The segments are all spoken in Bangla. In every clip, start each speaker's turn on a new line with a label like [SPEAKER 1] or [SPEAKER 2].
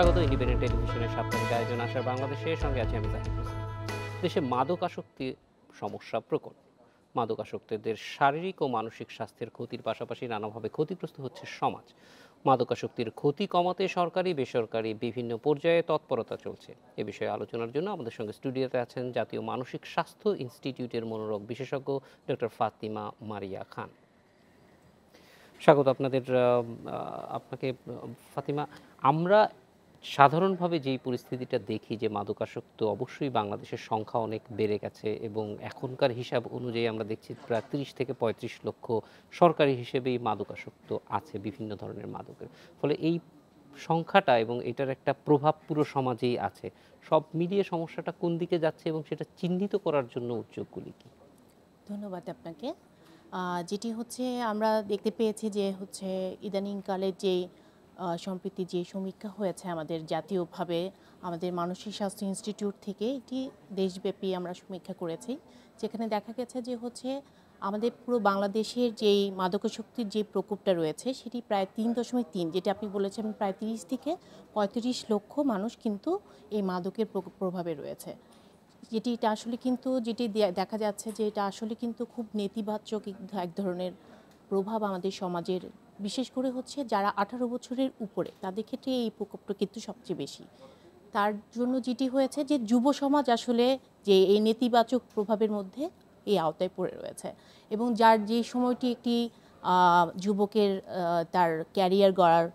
[SPEAKER 1] স্বাগত ইন্ডিপেন্ডেন্ট টেলিভিশনের সাপ্তাহিক আয়োজন আসার বাংলাদেশের সঙ্গে আছে আমি জাহিদ হোসেন। দেশে মাদকাসক্তি সমস্যা প্রকট। মাদকাসক্তদের শারীরিক ও মানসিক স্বাস্থ্যের ক্ষতির পাশাপাশি নানাভাবে ক্ষতিগ্রস্ত হচ্ছে সমাজ। মাদকাসক্তির ক্ষতি কমাতে সরকারি, বেসরকারি বিভিন্ন পর্যায়ে তৎপরতা চলছে। এ বিষয়ে আলোচনার জন্য আমাদের সঙ্গে স্টুডিওতে আছেন জাতীয় মানসিক স্বাস্থ্য ইনস্টিটিউটের মনোরোগ বিশেষজ্ঞ ডক্টর ফাতিমা মারিয়া খান। স্বাগত আপনাদের আপনাকে ফাতিমা, আমরা সাধারণভাবে যেই পরিস্থিতিটা দেখি যে মাদকাসক্ত, অবশ্যই বাংলাদেশের সংখ্যা অনেক বেড়ে গেছে এবং এখনকার হিসাব অনুযায়ী আমরা দেখছি প্রায় তিরিশ থেকে পঁয়ত্রিশ লক্ষ সরকারি হিসেবেই মাদকাসক্ত আছে বিভিন্ন ধরনের মাদকের। ফলে এই সংখ্যাটা এবং এটার একটা প্রভাব পুরো সমাজেই আছে। সব মিলিয়ে সমস্যাটা কোন দিকে যাচ্ছে এবং সেটা চিহ্নিত করার জন্য উদ্যোগগুলি কি?
[SPEAKER 2] ধন্যবাদ আপনাকে। যেটি হচ্ছে আমরা দেখতে পেয়েছি যে হচ্ছে ইদানিংকালে যে সম্প্রতি যে সমীক্ষা হয়েছে আমাদের জাতীয়ভাবে আমাদের মানসিক স্বাস্থ্য ইনস্টিটিউট থেকে এটি দেশব্যাপী আমরা সমীক্ষা করেছি, যেখানে দেখা গেছে যে হচ্ছে আমাদের পুরো বাংলাদেশের যেই মাদকাসক্তির যে প্রকোপটা রয়েছে সেটি প্রায় তিন দশমিক তিন, যেটা আপনি বলেছেন প্রায় তিরিশ থেকে পঁয়ত্রিশ লক্ষ মানুষ কিন্তু এই মাদকের প্রভাবে রয়েছে। যেটি এটা আসলে কিন্তু যেটি দেখা যাচ্ছে যে এটা আসলে কিন্তু খুব নেতিবাচক এক ধরনের প্রভাব আমাদের সমাজের বিশেষ করে হচ্ছে যারা আঠারো বছরের উপরে, তাদের ক্ষেত্রে এই প্রকোপটা কিন্তু সবচেয়ে বেশি। তার জন্য যেটি হয়েছে যে যুব সমাজ আসলে যে এই নেতিবাচক প্রভাবের মধ্যে এই আওতায় পড়ে রয়েছে এবং যার যে সময়টি একটি যুবকের তার ক্যারিয়ার গড়ার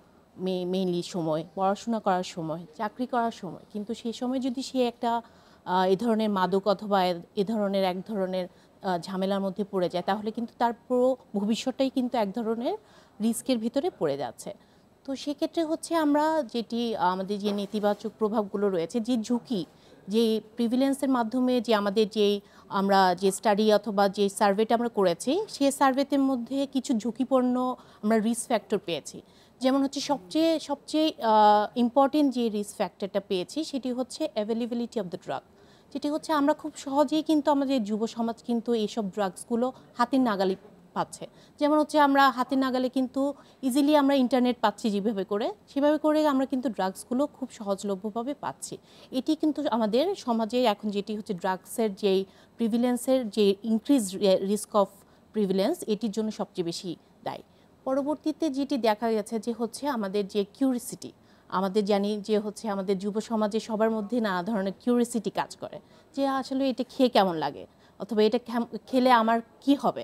[SPEAKER 2] মেইনলি সময়, পড়াশোনা করার সময়, চাকরি করার সময়, কিন্তু সেই সময় যদি সে একটা এ ধরনের মাদক অথবা এ- ধরনের এক ধরনের ঝামেলার মধ্যে পড়ে যায়, তাহলে কিন্তু তার পুরো ভবিষ্যৎটাই কিন্তু এক ধরনের রিস্কের ভিতরে পড়ে যাচ্ছে। তো সেক্ষেত্রে হচ্ছে আমরা যেটি, আমাদের যে নেতিবাচক প্রভাবগুলো রয়েছে, যে ঝুঁকি, যে প্রিভিলেন্সের মাধ্যমে যে আমাদের যে আমরা যে স্টাডি অথবা যে সার্ভেটা আমরা করেছি সেই সার্ভেতে মধ্যে কিছু ঝুঁকিপূর্ণ আমরা রিস্ক ফ্যাক্টর পেয়েছি। যেমন হচ্ছে সবচেয়ে সবচেয়ে ইম্পর্টেন্ট যে রিস্ক ফ্যাক্টরটা পেয়েছি, সেটি হচ্ছে অ্যাভেলেবিলিটি অফ দ্য ড্রাগ যেটি হচ্ছে আমরা খুব সহজেই কিন্তু আমাদের যুব সমাজ কিন্তু এইসব ড্রাগসগুলো হাতের নাগালে পাচ্ছে। যেমন হচ্ছে আমরা হাতের নাগালে কিন্তু ইজিলি আমরা ইন্টারনেট পাচ্ছি যেভাবে করে, সেভাবে করে আমরা কিন্তু ড্রাগসগুলো খুব সহজলভ্যভাবে পাচ্ছি। এটি কিন্তু আমাদের সমাজে এখন যেটি হচ্ছে ড্রাগসের যেই প্রিভিলেন্সের যে ইনক্রিজ রিস্ক অফ প্রিভিলেন্স এটির জন্য সবচেয়ে বেশি দায়ী। পরবর্তীতে যেটি দেখা গেছে যে হচ্ছে আমাদের যে কিউরিসিটি আমাদের জানি যে হচ্ছে আমাদের যুব সমাজে সবার মধ্যে নানা ধরনের কিউরিসিটি কাজ করে যে আসলে এটা খেয়ে কেমন লাগে? অথবা এটা খেলে আমার কি হবে?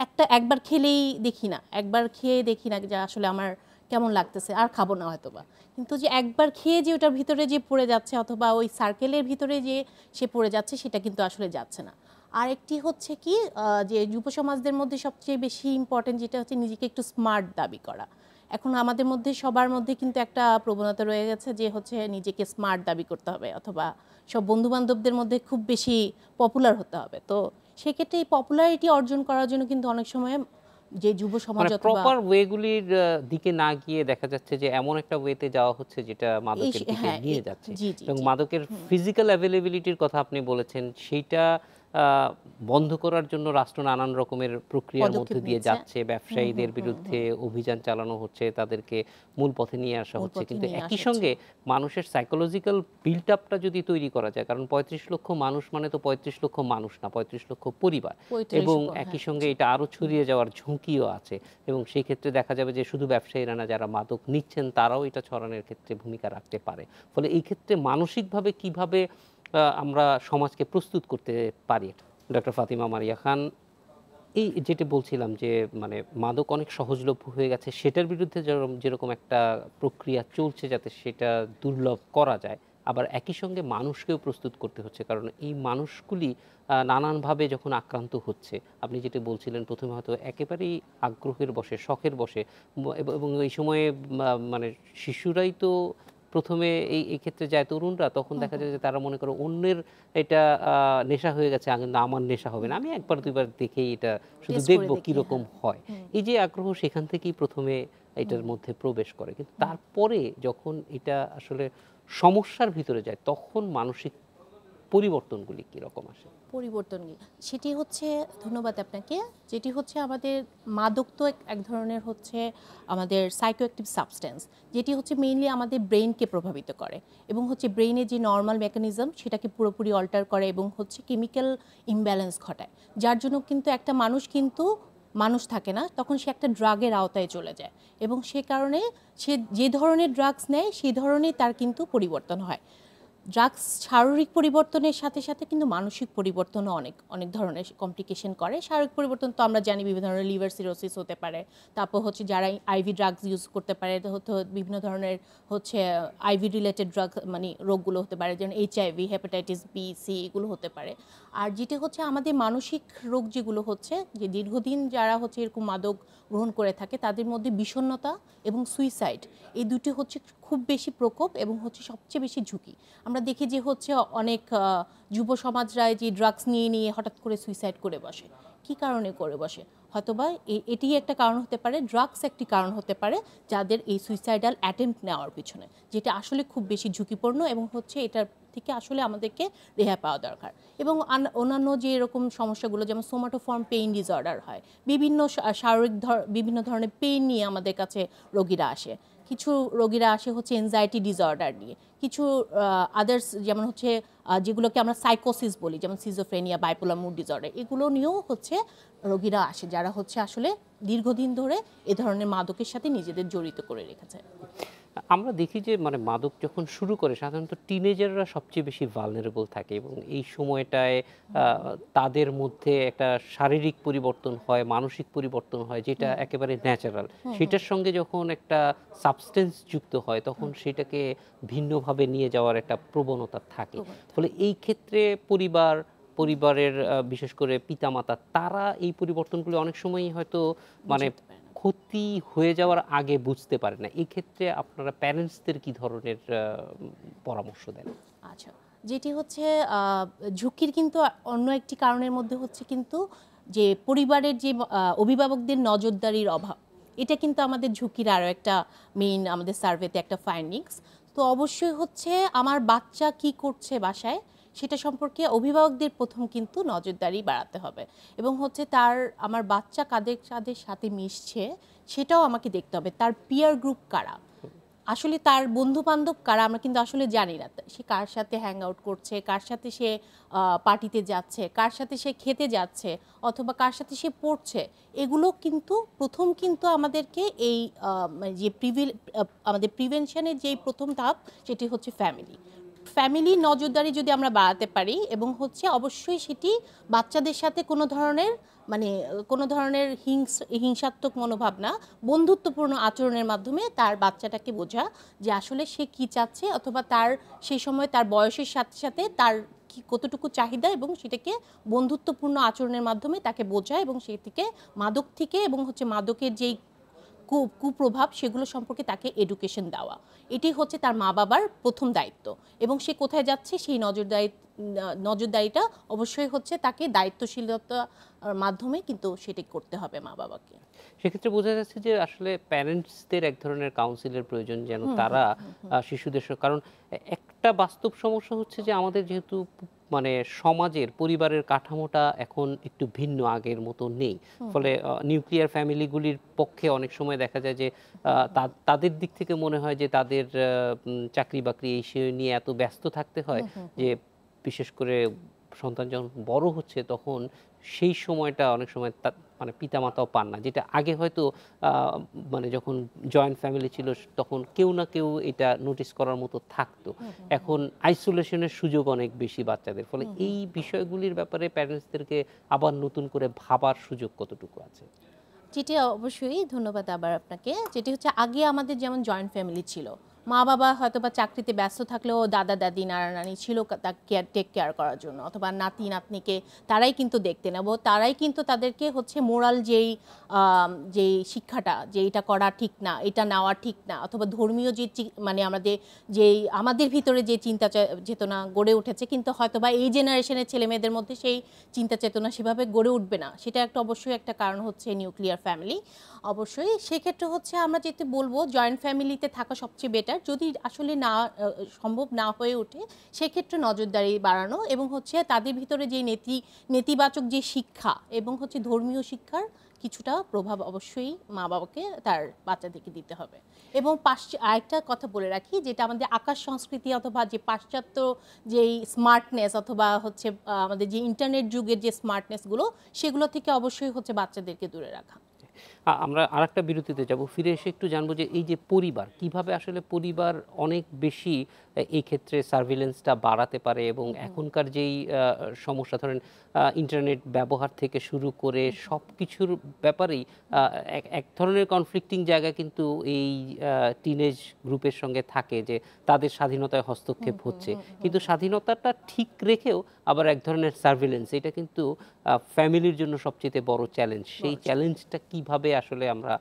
[SPEAKER 2] একটা, একবার খেলেই দেখি না, একবার খেয়ে দেখি না যে আসলে আমার কেমন লাগতেছে, আর খাব না হয়তো বা কিন্তু যে একবার খেয়ে যে ওটার ভিতরে যে পড়ে যাচ্ছে অথবা ওই সার্কেলের ভিতরে যে সে পড়ে যাচ্ছে সেটা কিন্তু আসলে যাচ্ছে না। আর একটি হচ্ছে কি যে যুব সমাজদের মধ্যে সবচেয়ে বেশি ইম্পর্টেন্ট যেটা হচ্ছে নিজেকে একটু স্মার্ট দাবি করা। এখন আমাদের মধ্যে সবার মধ্যে কিন্তু একটা প্রবণতা রয়ে গেছে যে হচ্ছে নিজেকে স্মার্ট দাবি করতে হবে অথবা সব বন্ধু বান্ধবদের মধ্যে খুব বেশি পপুলার হতে হবে। তো সেক্ষেত্রে এই পপুলারিটি অর্জন করার জন্য কিন্তু অনেক সময় যে যুব সমাজ
[SPEAKER 1] মানে প্রপার ওয়েগুলির আহ, দিকে না গিয়ে দেখা যাচ্ছে যে এমন একটা ওয়েতে যাওয়া হচ্ছে যেটা মাদকের দিকে
[SPEAKER 2] হ্যাঁ,
[SPEAKER 1] নিয়ে যাচ্ছে।
[SPEAKER 2] জি, জি,
[SPEAKER 1] এবং মাদকের ফিজিক্যাল অ্যাভেলেবিলিটির কথা আপনি বলেছেন সেইটা বন্ধ করার জন্য রাষ্ট্র নানান রকমের প্রক্রিয়ার মধ্যে দিয়ে যাচ্ছে। ব্যবসায়ীদের বিরুদ্ধে অভিযান চালানো হচ্ছে তাদেরকে মূল পথে নিয়ে আসা হচ্ছে। কিন্তু একই সঙ্গে মানুষের সাইকোলজিক্যাল বিল্ড আপটা যদি তৈরি করা যায় কারণ পঁয়ত্রিশ লক্ষ মানুষ মানে তো পঁয়ত্রিশ লক্ষ মানুষ না পঁয়ত্রিশ লক্ষ পরিবার। এবং একই
[SPEAKER 2] হ্যাঁ,
[SPEAKER 1] সঙ্গে এটা আরও ছড়িয়ে যাওয়ার ঝুঁকিও আছে। এবং সেই ক্ষেত্রে দেখা যাবে যে শুধু ব্যবসায়ীরা না যারা মাদক নিচ্ছেন তারাও এটা ছড়ানোর ক্ষেত্রে ভূমিকা রাখতে পারে। ফলে এই ক্ষেত্রে মানসিকভাবে কীভাবে আমরা সমাজকে প্রস্তুত করতে পারি। ডক্টর ফাতিমা মারিয়া খান, এই যেটা বলছিলাম যে মানে মাদক অনেক সহজলভ্য হয়ে গেছে, সেটার বিরুদ্ধে যেরকম যেরকম একটা প্রক্রিয়া চলছে যাতে সেটা দুর্লভ করা যায়, আবার একই সঙ্গে মানুষকেও প্রস্তুত করতে হচ্ছে, কারণ এই মানুষগুলি নানানভাবে যখন আক্রান্ত হচ্ছে, আপনি যেটা বলছিলেন প্রথমে হয়তো একেবারেই আগ্রহের বসে শখের বসে এবং এই সময়ে মানে শিশুরাই তো প্রথমে এই এই ক্ষেত্রে যায় তরুণরা তখন দেখা যায় যে তারা মনে করে অন্যের এটা নেশা হয়ে গেছে আমার নেশা হবে না। আমি একবার দুইবার দেখেই এটা শুধু দেখব
[SPEAKER 2] কীরকম
[SPEAKER 1] কীরকম
[SPEAKER 2] হ্যাঁ।
[SPEAKER 1] হয়। এই যে আগ্রহ সেখান থেকেই প্রথমে এটার মধ্যে প্রবেশ করে। কিন্তু তারপরে যখন এটা আসলে সমস্যার ভিতরে যায় তখন মানসিক পরিবর্তনগুলি কীরকম আসে?
[SPEAKER 2] পরিবর্তন সেটি হচ্ছে, ধন্যবাদ আপনাকে, যেটি হচ্ছে আমাদের মাদক তো এক- ধরনের হচ্ছে আমাদের সাইকোঅ্যাক্টিভ সাবস্টেন্স যেটি হচ্ছে মেইনলি আমাদের ব্রেনকে প্রভাবিত করে এবং হচ্ছে ব্রেনের যে নর্মাল মেকানিজম সেটাকে পুরোপুরি অল্টার করে এবং হচ্ছে কেমিক্যাল ইমব্যালেন্স ঘটায়। যার জন্য কিন্তু একটা মানুষ কিন্তু, মানুষ থাকে না, তখন সে একটা ড্রাগের আওতায় চলে যায় এবং সে কারণে সে যে ধরনের ড্রাগস নেয় সেই ধরনের তার কিন্তু পরিবর্তন হয়। ড্রাগস শারীরিক পরিবর্তনের সাথে সাথে কিন্তু মানসিক পরিবর্তনও অনেক অনেক ধরনের কমপ্লিকেশন করে। শারীরিক পরিবর্তন তো আমরা জানি বিভিন্ন ধরনের লিভার সিরোসিস হতে পারে, তারপর হচ্ছে যারা আইভি ড্রাগস ইউজ করতে পারে বিভিন্ন ধরনের হচ্ছে আইভি রিলেটেড ড্রাগ মানে রোগগুলো হতে পারে, যেমন এইচআইভি হেপাটাইটিস বি সি এগুলো হতে পারে। আর যেটা হচ্ছে আমাদের মানসিক রোগ যেগুলো হচ্ছে, যে দীর্ঘদিন যারা হচ্ছে এরকম মাদক গ্রহণ করে থাকে, তাদের মধ্যে বিষণ্ণতা এবং সুইসাইড এই দুটি হচ্ছে খুব বেশি প্রকোপ এবং হচ্ছে সবচেয়ে বেশি ঝুঁকি। আমরা দেখি যে হচ্ছে অনেক যুব সমাজরা যে ড্রাগস নিয়ে নিয়ে হঠাৎ করে সুইসাইড করে বসে। কি কারণে করে বসে? হয়তোবা এটি একটা কারণ হতে পারে ড্রাগস একটি কারণ হতে পারে যাদের এই সুইসাইডাল অ্যাটেম্প নেওয়ার পিছনে, যেটা আসলে খুব বেশি ঝুঁকিপূর্ণ এবং হচ্ছে এটার থেকে আসলে আমাদেরকে রেহাই পাওয়া দরকার। এবং অন্যান্য যে এরকম সমস্যাগুলো, যেমন সোমাটোফর্ম পেইন ডিসঅর্ডার হয়, বিভিন্ন শারীরিক ধর- বিভিন্ন ধরনের পেইন নিয়ে আমাদের কাছে রোগীরা আসে। কিছু রোগীরা আসে হচ্ছে এনজাইটি ডিসঅর্ডার নিয়ে। কিছু আদার্স যেমন হচ্ছে যেগুলোকে আমরা সাইকোসিস বলি, যেমন সিজোফ্রেনিয়া বাইপোলার মুড ডিসঅর্ডার এগুলো নিয়েও হচ্ছে রোগীরা আসে, যারা হচ্ছে আসলে দীর্ঘদিন ধরে এ ধরনের মাদকের সাথে নিজেদের জড়িত করে রেখেছে।
[SPEAKER 1] আমরা দেখি যে মানে মাদক যখন শুরু করে সাধারণত টিনেজাররা সবচেয়ে বেশি ভালনারেবল থাকে এবং এই সময়টায় তাদের মধ্যে একটা শারীরিক পরিবর্তন হয় মানসিক পরিবর্তন হয় যেটা একেবারে ন্যাচারাল সেটার সঙ্গে যখন একটা সাবস্টেন্স যুক্ত হয় তখন সেটাকে ভিন্নভাবে নিয়ে যাওয়ার একটা প্রবণতা থাকে। ফলে এই ক্ষেত্রে পরিবার পরিবারের বিশেষ করে পিতামাতা তারা এই পরিবর্তনগুলো অনেক সময়ই হয়তো মানে। ক্ষতি হয়ে যাওয়ার আগে বুঝতে পারে না। এই ক্ষেত্রে আপনারা প্যারেন্টসদের কি ধরনের পরামর্শ দেন?
[SPEAKER 2] আচ্ছা যেটি হচ্ছে ঝুঁকির কিন্তু অন্য একটি কারণের মধ্যে হচ্ছে কিন্তু যে পরিবারের যে অভিভাবকদের নজরদারির অভাব, এটা কিন্তু আমাদের ঝুঁকির আরও একটা মেইন আমাদের সার্ভেতে একটা ফাইন্ডিংস তো অবশ্যই হচ্ছে, আমার বাচ্চা কি করছে বাসায়? সেটা সম্পর্কে অভিভাবকদের প্রথম কিন্তু নজরদারি বাড়াতে হবে। এবং হচ্ছে তার, আমার বাচ্চা কাদের কাদের সাথে মিশছে সেটাও আমাকে দেখতে হবে। তার পিয়ার গ্রুপ কারা? আসলে তার বন্ধু বান্ধব কারা আমরা কিন্তু আসলে জানি না। সে কার সাথে হ্যাং আউট করছে, কার সাথে সে পার্টিতে যাচ্ছে, কার সাথে সে খেতে যাচ্ছে, অথবা কার সাথে সে পড়ছে, এগুলো কিন্তু প্রথম কিন্তু আমাদেরকে এই মানে যে প্রিভিল আমাদের প্রিভেনশনের যেই প্রথম ধাপ সেটি হচ্ছে ফ্যামিলি ফ্যামিলি নজরদারি যদি আমরা বাড়াতে পারি এবং হচ্ছে অবশ্যই সেটি বাচ্চাদের সাথে কোনো ধরনের মানে কোনো ধরনের হিংস, হিংসাত্মক মনোভাব না, বন্ধুত্বপূর্ণ আচরণের মাধ্যমে তার বাচ্চাটাকে বোঝা যে আসলে সে কি চাচ্ছে অথবা তার, সেই সময় তার বয়সের সাথে সাথে তার কি কতটুকু চাহিদা এবং সেটাকে বন্ধুত্বপূর্ণ আচরণের মাধ্যমে তাকে বোঝা এবং সেই থেকে মাদক থেকে এবং হচ্ছে মাদকের যেই কুপ্রভাব সেগুলো সম্পর্কে তাকে এডুকেশন দেওয়া। এটি হচ্ছে তার মা বাবার প্রথম দায়িত্ব এবং সে কোথায় যাচ্ছে সেই নজরদারি নজরদারিটা অবশ্যই হচ্ছে তাকে দায়িত্বশীলতার মাধ্যমে কিন্তু সেটি করতে হবে মা বাবাকে।
[SPEAKER 1] সেক্ষেত্রে বোঝা যাচ্ছে যে আসলে প্যারেন্টসদের এক ধরনের কাউন্সিলের প্রয়োজন যেন তারা শিশুদের কারণ একটা বাস্তব সমস্যা হচ্ছে যে আমাদের যেহেতু মানে সমাজের পরিবারের কাঠামোটা এখন একটু ভিন্ন আগের মতো নেই। ফলে নিউক্লিয়ার ফ্যামিলিগুলির পক্ষে অনেক সময় দেখা যায় যে আহ, তাদের দিক থেকে মনে হয় যে তাদের আহ, চাকরি বাকরি এই নিয়ে এত ব্যস্ত থাকতে হয় যে বিশেষ করে সন্তান যখন বড় হচ্ছে তখন সেই সময়টা অনেক সময় মানে পিতামাতাও পান না। যেটা আগে হয়তো মানে যখন জয়েন্ট ফ্যামিলি ছিল তখন কেউ না কেউ এটা নোটিস করার মতো থাকতো। এখন আইসোলেশনের সুযোগ অনেক বেশি বাচ্চাদের। ফলে এই বিষয়গুলির ব্যাপারে প্যারেন্টসদেরকে আবার নতুন করে ভাবার সুযোগ কতটুকু আছে?
[SPEAKER 2] যেটি অবশ্যই ধন্যবাদ আবার আপনাকে। যেটি হচ্ছে আগে আমাদের যেমন জয়েন্ট ফ্যামিলি ছিল মা বাবা হয়তো বা চাকরিতে ব্যস্ত থাকলেও দাদা, দাদি নানা নানি ছিল কেয়ার টেক কেয়ার করার জন্য। অথবা নাতি, নাতনিকে তারাই কিন্তু দেখতে নেব। তারাই কিন্তু তাদেরকে হচ্ছে মোরাল যেই যেই শিক্ষাটা, যে এটা করা ঠিক না, এটা নেওয়া ঠিক না, অথবা ধর্মীয় যে মানে আমাদের যেই, আমাদের ভিতরে যে চিন্তা চেতনা গড়ে উঠেছে, কিন্তু হয়তো বা এই জেনারেশনের ছেলে মেয়েদের মধ্যে সেই চিন্তা চেতনা সেভাবে গড়ে উঠবে না। সেটা একটা অবশ্যই একটা কারণ হচ্ছে নিউক্লিয়ার ফ্যামিলি অবশ্যই। সেক্ষেত্রে হচ্ছে আমরা যেতে বলব জয়েন্ট ফ্যামিলিতে থাকা সবচেয়ে বেটার যদি আসলে না সম্ভব না হয়ে ওঠে, সেক্ষেত্রে নজরদারি বাড়ানো এবং হচ্ছে তাদের ভিতরে যে নেতি, নেতিবাচক যে শিক্ষা এবং হচ্ছে ধর্মীয় শিক্ষার কিছুটা প্রভাব অবশ্যই মা বাবাকে তার বাচ্চাদেরকে দিতে হবে। এবং পাশ্চা, আরেকটা কথা বলে রাখি, যেটা আমাদের আকাশ সংস্কৃতি অথবা যে পাশ্চাত্য যেই স্মার্টনেস অথবা হচ্ছে আমাদের যে ইন্টারনেট যুগের যে স্মার্টনেসগুলো সেগুলো থেকে অবশ্যই হচ্ছে বাচ্চাদেরকে দূরে রাখা।
[SPEAKER 1] আমরা আরেকটা বিরতিতে যাব। ফিরে এসে একটু জানব যে এই যে পরিবার, কীভাবে আসলে পরিবার অনেক বেশি এই ক্ষেত্রে সার্ভিলেন্সটা বাড়াতে পারে এবং এখনকার যেই সমস্যা ধরেন ইন্টারনেট ব্যবহার থেকে শুরু করে সব কিছুর ব্যাপারেই এক- ধরনের কনফ্লিক্টিং জায়গা কিন্তু এই টিনেজ গ্রুপের সঙ্গে থাকে যে তাদের স্বাধীনতায় হস্তক্ষেপ হচ্ছে। কিন্তু স্বাধীনতাটা ঠিক রেখেও আবার এক ধরনের সার্ভিলেন্স এটা কিন্তু ফ্যামিলির জন্য সবচেয়ে বড় চ্যালেঞ্জ সেই চ্যালেঞ্জটা কীভাবে আসলে আমরা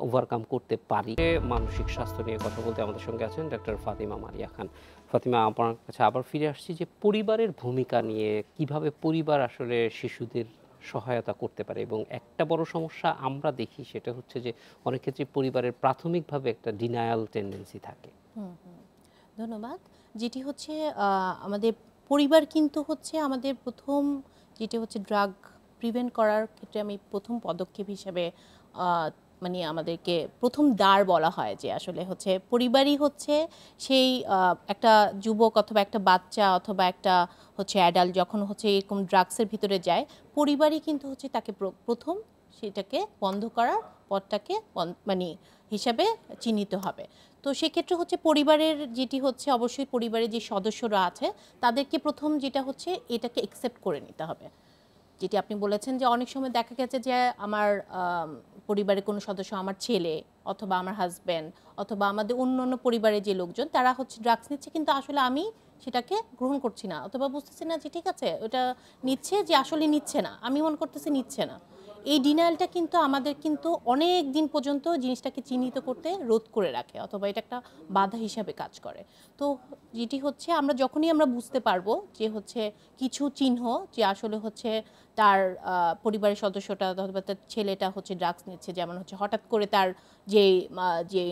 [SPEAKER 1] ওভারকাম করতে পারি? মানসিক স্বাস্থ্য নিয়ে কথা বলতে আমাদের সঙ্গে আছেন ডক্টর ফাতিমা মারিয়া খান। ফাতিমা, আপনার কাছে আবার ফিরে আসছি যে পরিবারের ভূমিকা নিয়ে কীভাবে পরিবার আসলে শিশুদের সহায়তা করতে পারে এবং একটা বড় সমস্যা আমরা দেখি সেটা হচ্ছে যে অনেক ক্ষেত্রে পরিবারের প্রাথমিকভাবে একটা ডিনায়াল টেন্ডেন্সি থাকে।
[SPEAKER 2] ধন্যবাদ। যেটি হচ্ছে আমাদের পরিবার কিন্তু হচ্ছে আমাদের প্রথম যেটি হচ্ছে ড্রাগ প্রিভেন্ট করার ক্ষেত্রে আমি প্রথম পদক্ষেপ হিসেবে মানে আমাদেরকে প্রথম দ্বার বলা হয় যে আসলে হচ্ছে পরিবারই হচ্ছে সেই একটা যুবক অথবা একটা বাচ্চা অথবা একটা হচ্ছে অ্যাডাল্ট যখন হচ্ছে এরকম ড্রাগসের ভিতরে যায়, পরিবারই কিন্তু হচ্ছে তাকে প্রথম সেটাকে বন্ধ করার পথটাকে মানে হিসাবে চিহ্নিত হবে। তো সেক্ষেত্রে হচ্ছে পরিবারের যেটি হচ্ছে অবশ্যই পরিবারের যে সদস্যরা আছে, তাদেরকে প্রথম যেটা হচ্ছে এটাকে একসেপ্ট করে নিতে হবে। যেটি আপনি বলেছেন যে অনেক সময় দেখা গেছে যে আমার পরিবারের কোনো সদস্য আমার ছেলে অথবা আমার হাজব্যান্ড অথবা আমাদের অন্য অন্য পরিবারের যে লোকজন, তারা হচ্ছে ড্রাগস নিচ্ছে, কিন্তু আসলে আমি সেটাকে গ্রহণ করছি না। অথবা বুঝতেছি না যে ঠিক আছে, ওটা নিচ্ছে যে আসলে নিচ্ছে না। আমি মনে করতেছি নিচ্ছে না। এই ডিনায়ালটা কিন্তু আমাদের কিন্তু অনেক দিন পর্যন্ত জিনিসটাকে চিহ্নিত করতে রোধ করে রাখে অথবা এটা একটা বাধা হিসাবে কাজ করে। তো যেটি হচ্ছে আমরা যখনই আমরা বুঝতে পারব যে হচ্ছে কিছু চিহ্ন যে আসলে হচ্ছে তার পরিবারের সদস্যটা অথবা তার ছেলেটা হচ্ছে ড্রাগস নিচ্ছে, যেমন হচ্ছে হঠাৎ করে তার যে যে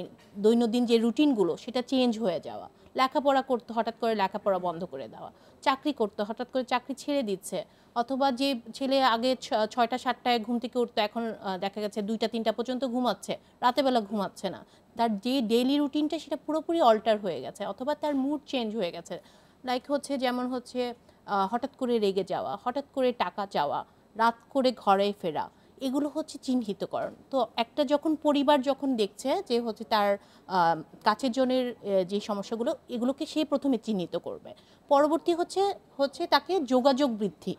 [SPEAKER 2] দৈনন্দিন যে রুটিনগুলো সেটা চেঞ্জ হয়ে যাওয়া, লেখাপড়া করতে হঠাৎ করে লেখাপড়া বন্ধ করে দেওয়া, চাকরি করতে হঠাৎ করে চাকরি ছেড়ে দিচ্ছে অথবা যে ছেলে আগে ছয়টা, সাতটায় ঘুম থেকে উঠতো, এখন দেখা গেছে দুইটা, তিনটা পর্যন্ত ঘুমাচ্ছে, রাতেবেলা ঘুমাচ্ছে না। তার যে ডেইলি রুটিনটা সেটা পুরোপুরি অল্টার হয়ে গেছে, অথবা তার মুড চেঞ্জ হয়ে গেছে। লাইক হচ্ছে যেমন হচ্ছে হঠাৎ করে রেগে যাওয়া, হঠাৎ করে টাকা চাওয়া, রাত করে ঘরে ফেরা, এগুলো হচ্ছে চিহ্নিতকরণ। তো একটা যখন পরিবার যখন দেখছে যে হচ্ছে তার কাছের জনের যে সমস্যাগুলো, এগুলোকে সে প্রথমে চিহ্নিত করবে। পরবর্তী হচ্ছে হচ্ছে তাকে যোগাযোগ বৃদ্ধি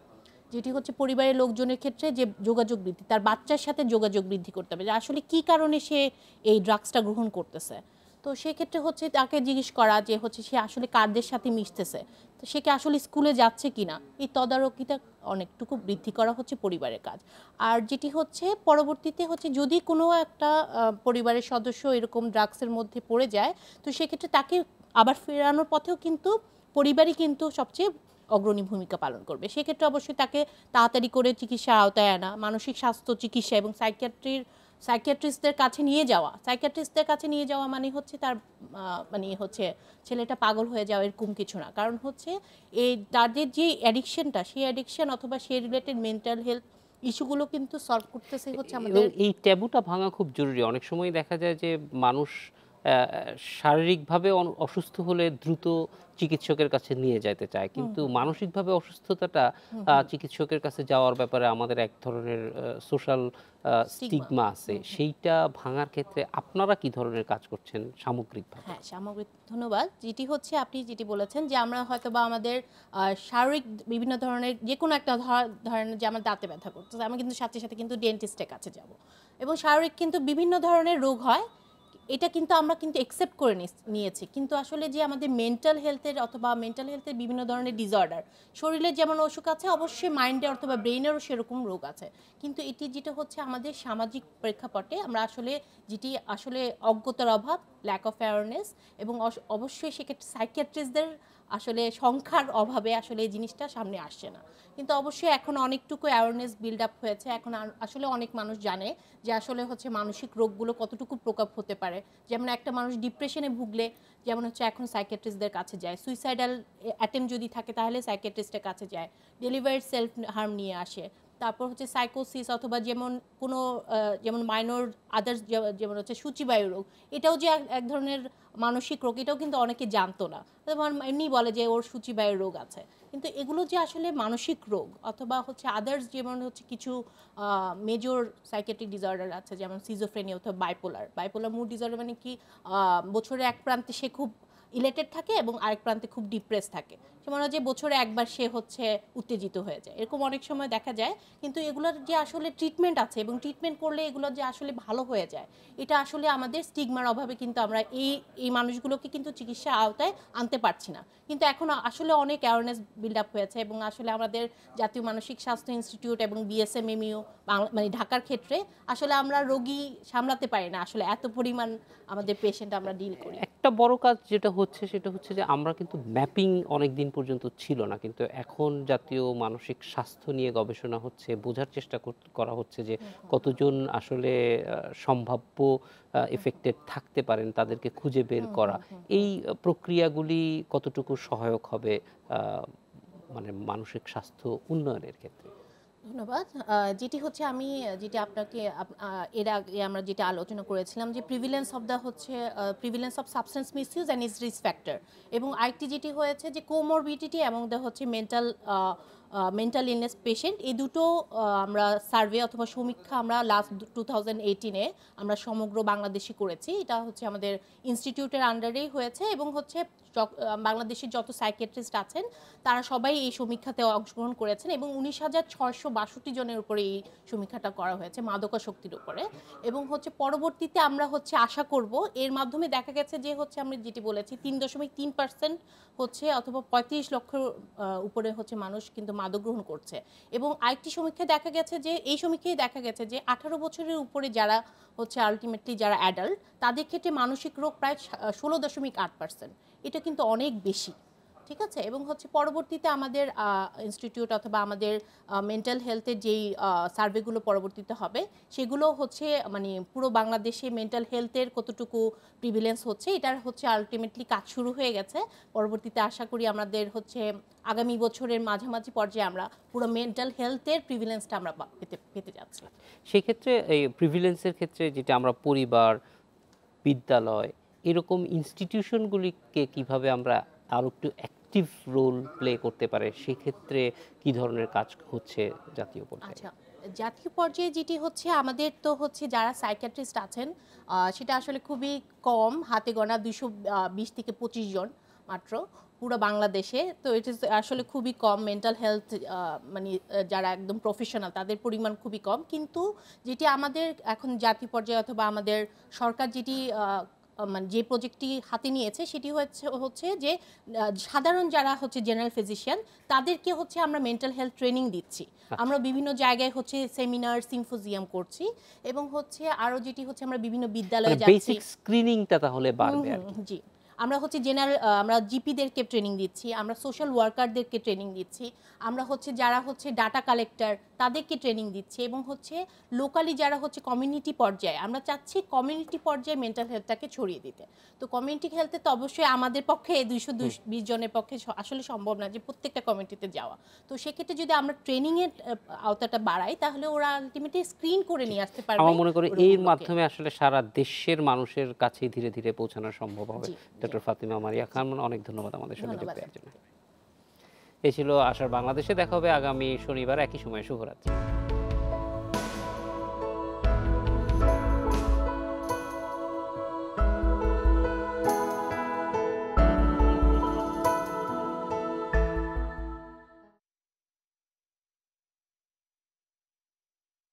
[SPEAKER 2] যেটি হচ্ছে পরিবারের লোকজনের ক্ষেত্রে যে যোগাযোগ বৃদ্ধি, তার বাচ্চার সাথে যোগাযোগ বৃদ্ধি করতে হবে। যে আসলে কি কারণে সে এই ড্রাগসটা গ্রহণ করতেছে? তো সেক্ষেত্রে হচ্ছে তাকে জিজ্ঞেস করা যে হচ্ছে সে আসলে কারদের সাথে মিশতেছে। তো সে কি আসলে স্কুলে যাচ্ছে কিনা? এই তদারকিটা অনেকটুকু বৃদ্ধি করা হচ্ছে পরিবারের কাজ। আর যেটি হচ্ছে পরবর্তীতে হচ্ছে যদি কোনো একটা পরিবারের সদস্য এরকম ড্রাগসের মধ্যে পড়ে যায়, তো সেক্ষেত্রে তাকে আবার ফেরানোর পথেও কিন্তু পরিবারই কিন্তু সবচেয়ে অগ্রণী ভূমিকা পালন করবে। সেক্ষেত্রে অবশ্যই তাকে তাড়াতাড়ি করে চিকিৎসার আওতায় আনা মানসিক স্বাস্থ্য চিকিৎসা এবং সাইকিয়াট্রির সাইকিয়াট্রিস্টদের কাছে নিয়ে যাওয়া। সাইকিয়াট্রিস্টদের কাছে নিয়ে যাওয়া মানে হচ্ছে তার মানে হচ্ছে ছেলেটা পাগল হয়ে যাওয়া এরকম কিছু না। কারণ হচ্ছে এই তাদের যে অ্যাডিকশনটা সেই অ্যাডিকশন অথবা সেই রিলেটেড মেন্টাল হেলথ ইস্যুগুলো কিন্তু সলভ করতেছে হচ্ছে আমাদের
[SPEAKER 1] এই ট্যাবুটা ভাঙা খুব জরুরি। অনেক সময় দেখা যায় যে মানুষ শারীরিকভাবে অসুস্থ হলে দ্রুত চিকিৎসকের কাছে নিয়ে যেতে চায়। কিন্তু মানসিকভাবে অসুস্থতাটা চিকিৎসকের কাছে যাওয়ার ব্যাপারে আমাদের এক ধরনের সোশ্যাল স্টিগমা। আছে। সেইটা ভাঙার ক্ষেত্রে আপনারা কি ধরনের কাজ করছেন সামগ্রিকভাবে?
[SPEAKER 2] হ্যাঁ সামগ্রিক ধন্যবাদ। যেটি হচ্ছে আপনি যেটি বলেছেন যে আমরা হয়তো বা আমাদের শারীরিক বিভিন্ন ধরনের যে কোনো একটা ধর- ধরনের যে আমার দাঁতে ব্যথা করতেছে আমি কিন্তু সাথে সাথে কিন্তু ডেন্টিস্টের কাছে যাব। এবং শারীরিক কিন্তু বিভিন্ন ধরনের রোগ হয়। এটা কিন্তু আমরা কিন্তু অ্যাকসেপ্ট করে নিয়েছি। কিন্তু আসলে যে আমাদের মেন্টাল হেলথের অথবা মেন্টাল হেলথের বিভিন্ন ধরনের ডিসঅর্ডার শরীরে যেমন অসুখ আছে, অবশ্যই মাইন্ডে অথবা ব্রেইনেরও সেরকম রোগ আছে। কিন্তু এটি যেটা হচ্ছে আমাদের সামাজিক প্রেক্ষাপটে আমরা আসলে যেটি আসলে অজ্ঞতার অভাব ল্যাক অফ অ্যাওয়ারনেস এবং অবশ্যই সেক্ষেত্রে সাইকিয়াট্রিস্টদের আসলে সংখ্যার অভাবে আসলে এই জিনিসটা সামনে আসছে না। কিন্তু অবশ্যই এখন অনেকটুকু অ্যাওয়ারনেস বিল্ড আপ হয়েছে। এখন আসলে অনেক মানুষ জানে যে আসলে হচ্ছে মানসিক রোগগুলো কতটুকু প্রকোপ হতে পারে। যেমন একটা মানুষ ডিপ্রেশনে ভুগলে, যেমন হচ্ছে এখন সাইকেট্রিস্টদের কাছে যায়। সুইসাইডাল অ্যাটেম্প যদি থাকে তাহলে সাইকেট্রিস্টের কাছে যায়। ডেলিভারি সেলফ হার্ম নিয়ে আসে। তারপর হচ্ছে সাইকোসিস অথবা যেমন কোনো যেমন মাইনর আদার্স যেমন হচ্ছে সূচিবায়ু রোগ, এটাও যে এক- ধরনের মানসিক রোগ, এটাও কিন্তু অনেকে জানতো না। এমনি বলে যে ওর সূচিবায়ু রোগ আছে। কিন্তু এগুলো যে আসলে মানসিক রোগ অথবা হচ্ছে আদার্স যেমন হচ্ছে কিছু মেজর সাইকেট্রিক ডিসঅর্ডার আছে, যেমন সিজোফ্রেনিয়া অথবা বাইপোলার বাইপোলার মুড ডিসঅর্ডার মানে কি বছরে এক প্রান্তে সে খুব ইলেটেড থাকে এবং আরেক প্রান্তে খুব ডিপ্রেস থাকে। সে মনে হয় যে বছরে একবার সে হচ্ছে উত্তেজিত হয়ে যায়। এরকম অনেক সময় দেখা যায়, কিন্তু এগুলোর যে আসলে ট্রিটমেন্ট আছে এবং ট্রিটমেন্ট করলে এগুলো যে আসলে ভালো হয়ে যায়, এটা আসলে আমাদের স্টিগমার অভাবে কিন্তু আমরা এই এই মানুষগুলোকে কিন্তু চিকিৎসা আওতায় আনতে পারছি না। কিন্তু এখন আসলে অনেক অ্যাওয়ারনেস বিল্ড আপ হয়েছে এবং আসলে আমাদের জাতীয় মানসিক স্বাস্থ্য ইনস্টিটিউট এবং বিএসএমএমইউ বাংলা মানে ঢাকার ক্ষেত্রে আসলে আমরা রোগী সামলাতে পারি না। আসলে এত পরিমাণ আমাদের পেশেন্ট আমরা ডিল করি।
[SPEAKER 1] একটা বড় কাজ যেটা হচ্ছে সেটা হচ্ছে যে আমরা কিন্তু ম্যাপিং অনেক দিন পর্যন্ত ছিল না। কিন্তু এখন জাতীয় মানসিক স্বাস্থ্য নিয়ে গবেষণা হচ্ছে বোঝার চেষ্টা করা হচ্ছে যে কতজন আসলে সম্ভাব্য এফেক্টেড থাকতে পারেন তাদেরকে খুঁজে বের করা। এই প্রক্রিয়াগুলি কতটুকু সহায়ক হবে মানে মানসিক স্বাস্থ্য উন্নয়নের ক্ষেত্রে?
[SPEAKER 2] ধন্যবাদ। যেটি হচ্ছে আমি, যেটি আপনাকে, আপ- এর আগে আমরা যেটা আলোচনা করেছিলাম যে প্রিভিলেন্স অফ দ্য হচ্ছে prevalence of substance misuse and is risk factor এবং আরেকটি যেটি হয়েছে যে কোমরবিডিটি এবং দ্য হচ্ছে মেন্টাল মেন্টাল ইলনেস পেশেন্ট এই দুটো আমরা সার্ভে অথবা সমীক্ষা আমরা লাস্ট টু থাউজেন্ড এইটিনে আমরা সমগ্র বাংলাদেশে করেছি। এটা হচ্ছে আমাদের ইনস্টিটিউটের আন্ডারেই হয়েছে এবং হচ্ছে বাংলাদেশের যত সাইকিয়াট্রিস্ট আছেন, তারা সবাই এই সমীক্ষাতে অংশগ্রহণ করেছেন এবং উনিশ হাজার ছয়শো বাষট্টি জনের উপরে এই সমীক্ষাটা করা হয়েছে মাদকাশক্তির উপরে। এবং হচ্ছে পরবর্তীতে আমরা হচ্ছে আশা করব, এর মাধ্যমে দেখা গেছে যে হচ্ছে আমরা যেটি বলেছি, তিন দশমিক তিন পার্সেন্ট হচ্ছে অথবা পঁয়ত্রিশ লক্ষ উপরে হচ্ছে মানুষ কিন্তু মাদক গ্রহণ করছে। এবং আরেকটি সমীক্ষায় দেখা গেছে যে, এই সমীক্ষায় দেখা গেছে যে, আঠারো বছরের উপরে যারা হচ্ছে আলটিমেটলি যারা অ্যাডাল্ট তাদের ক্ষেত্রে মানসিক রোগ প্রায় ষোলো দশমিক আট পার্সেন্ট এটা কিন্তু অনেক বেশি। ঠিক আছে? এবং হচ্ছে পরবর্তীতে আমাদের ইনস্টিটিউট অথবা আমাদের মেন্টাল হেলথের যেই সার্ভেগুলো পরবর্তীতে হবে, সেগুলো হচ্ছে মানে পুরো বাংলাদেশে মেন্টাল হেলথের কতটুকু প্রিভিলেন্স হচ্ছে, এটার হচ্ছে আলটিমেটলি কাজ শুরু হয়ে গেছে। পরবর্তীতে আশা করি আমাদের হচ্ছে আগামী বছরের মাঝামাঝি পর্যায়ে আমরা পুরো মেন্টাল হেলথের প্রিভিলেন্সটা আমরা পেতে পেতে যাচ্ছি
[SPEAKER 1] সেই ক্ষেত্রে এই প্রিভিলেন্সের ক্ষেত্রে যেটা আমরা পরিবার, বিদ্যালয়, এরকম ইনস্টিটিউশনগুলিকে কীভাবে আমরা আরও একটু অ্যাক্টিভ রোল প্লে করতে পারে, সেক্ষেত্রে কি ধরনের কাজ হচ্ছে জাতীয় পর্যায়ে?
[SPEAKER 2] আচ্ছা জাতীয় পর্যায়ে যেটি হচ্ছে, আমাদের তো হচ্ছে যারা সাইকিয়াট্রিস্ট আছেন সেটা আসলে খুবই কম, হাতে গোনা দুশো বিশ থেকে পঁচিশ জন মাত্র পুরো বাংলাদেশে। তো এটা আসলে খুবই কম মেন্টাল হেলথ মানে যারা একদম প্রফেশনাল তাদের পরিমাণ খুবই কম। কিন্তু যেটি আমাদের এখন জাতীয় পর্যায়ে অথবা আমাদের সরকার যেটি মানে যে প্রজেক্টটি হাতে নিয়েছে সেটি হচ্ছে হচ্ছে যে সাধারণ যারা হচ্ছে জেনারেল ফিজিশিয়ান তাদেরকে হচ্ছে আমরা মেন্টাল হেলথ ট্রেনিং দিচ্ছি। আমরা বিভিন্ন জায়গায় হচ্ছে সেমিনার সিম্ফোজিয়াম করছি এবং হচ্ছে আরও যেটি হচ্ছে আমরা বিভিন্ন বিদ্যালয়ে যাচ্ছি।
[SPEAKER 1] স্ক্রিনিংটা তাহলে বাড়বে
[SPEAKER 2] জি। আমরা হচ্ছে জেনারেল আমরা জিপিদেরকে ট্রেনিং দিচ্ছি আমরা সোশ্যাল ওয়ার্কারদেরকে ট্রেনিং দিচ্ছি আমরা হচ্ছে যারা হচ্ছে ডাটা কালেক্টর তাদেরকে ট্রেনিং দিচ্ছে এবং হচ্ছে লোকালি যারা হচ্ছে কমিউনিটি পর্যায়ে আমরা চাচ্ছি কমিউনিটি পর্যায়ে মেন্টাল হেলথটাকে ছড়িয়ে দিতে। তো কমিউনিটি হেলথে তো অবশ্যই আমাদের পক্ষে দুইশো বিশ জনের পক্ষে আসলে সম্ভব না যে প্রত্যেকটা কমিউনিটিতে যাওয়া। তো সেক্ষেত্রে যদি আমরা ট্রেনিংয়ের আওতাটা বাড়াই তাহলে ওরা আলটিমেটলি স্ক্রিন করে নিয়ে আসতে পারবে
[SPEAKER 1] আমার মনে করি এর মাধ্যমে আসলে সারা দেশের মানুষের কাছে ধীরে ধীরে পৌঁছানো সম্ভব হবে। ডক্টর ফাতিমা মারিয়া খান অনেক ধন্যবাদ আমাদের সঙ্গে যুক্ত। জন্য এই ছিল আসার বাংলাদেশে দেখা হবে আগামী শনিবার একই সময় শুভরাত্রি।